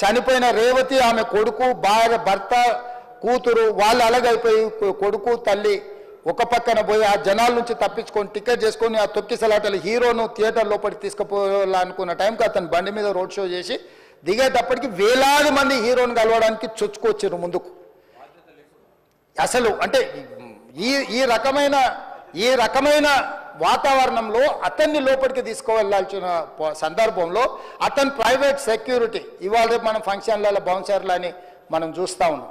చనిపోయిన రేవతి ఆమె కొడుకు భార్య భర్త కూతురు వాళ్ళు అలగైపోయి కొడుకు తల్లి ఒక పక్కన పోయి ఆ జనాల నుంచి తప్పించుకొని టికెట్ చేసుకొని ఆ తొక్కిసలాటలు హీరోను థియేటర్ లోపలికి తీసుకుపోవాలనుకున్న టైంకి అతను బండి మీద రోడ్ షో చేసి దిగేటప్పటికి వేలాది మంది హీరోని కలవడానికి చొచ్చుకొచ్చారు ముందుకు. అసలు అంటే ఈ ఈ రకమైన ఈ రకమైన వాతావరణంలో అతన్ని లోపలికి తీసుకువెళ్ళాల్సిన సందర్భంలో అతని ప్రైవేట్ సెక్యూరిటీ ఇవాళ రేపు మనం ఫంక్షన్లలో బౌన్సర్లు అని మనం చూస్తూ ఉన్నాం.